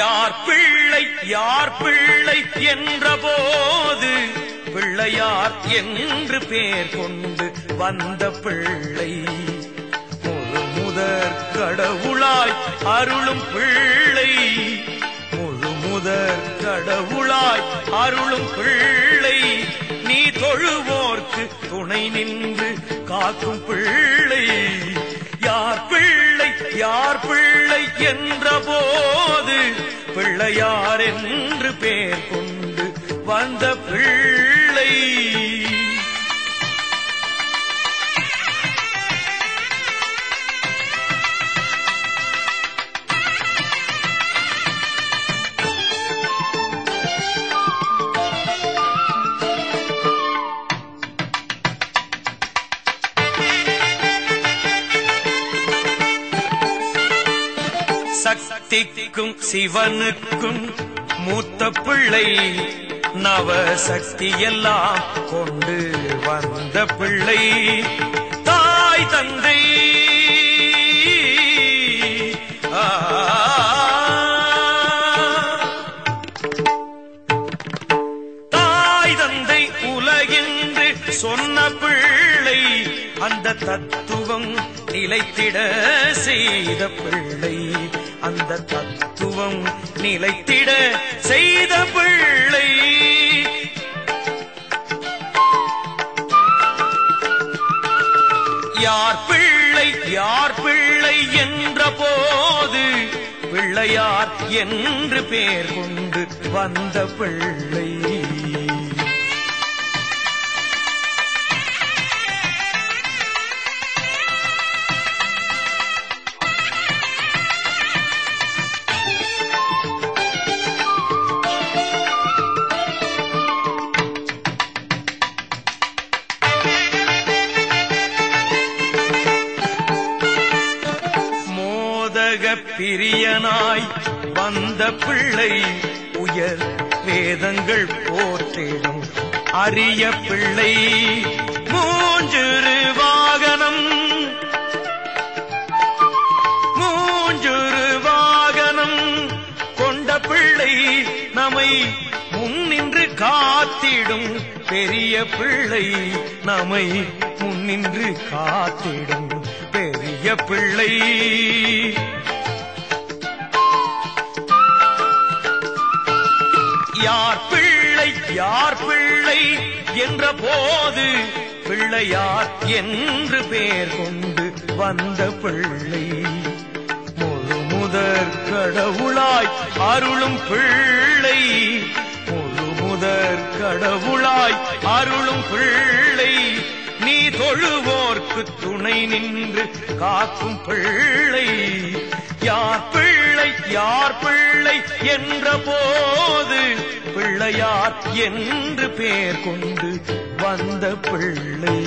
யார் பிள்ளை யார் பிள்ளை என்ற போது பிள்ளையார் என்று பேர் கொண்டு வந்த பிள்ளை. முழு முதற் கடவுளாய் அருளும் பிள்ளை. முழு முதற் கடவுளாய் அருளும் பிள்ளை. நீ தொழுவோர்க்கு துணை நின்று காக்கும் பிள்ளை. யார் பிள்ளை யார் பிள்ளை என்ற போது பிள்ளையார் என்று பேர் கொண்டு வந்த பிள்ளை சக்திக்கும் சிவனுக்கும் மூத்த பிள்ளை நவ சக்தியெல்லாம் கொண்டு வந்த பிள்ளை. தாய் தந்தை. தாய் தந்தை உலகென்று சொன்ன பிள்ளை அந்த தத்துவம் நிலைத்திட செய்த பிள்ளை. அந்த தத்துவம் நிலைத்திட செய்த பிள்ளை. யார் பிள்ளை யார் பிள்ளை என்ற போது பிள்ளையார் என்று பேர் கொண்டு வந்த பிள்ளை. உலகப் பிரியனாய் வந்த பிள்ளை உயர் வேதங்கள் போற்றிடும். அரிய பிள்ளை மூஞ்சிறு வாகனம். மூஞ்சிறு வாகனம். கொண்ட பிள்ளை நம்மை முன்னின்று காத்திடும். பெரிய பிள்ளை நம்மை முன்னின்று காத்திடும். பெரிய பிள்ளை யார் பிள்ளை யார் பிள்ளை என்ற போது பிள்ளையார் என்று பேர் கொண்டு வந்த பிள்ளை. முழு முதற் கடவுளாய் அருளும் பிள்ளை. முழு முதற் கடவுளாய் அருளும் பிள்ளை. நீ தொழுவோர்க்கு துணை நின்று காக்கும் பிள்ளை. யார் பிள்ளை யார் பிள்ளை என்ற போ பிள்ளையார் என்று பேர் கொண்டு வந்த பிள்ளை.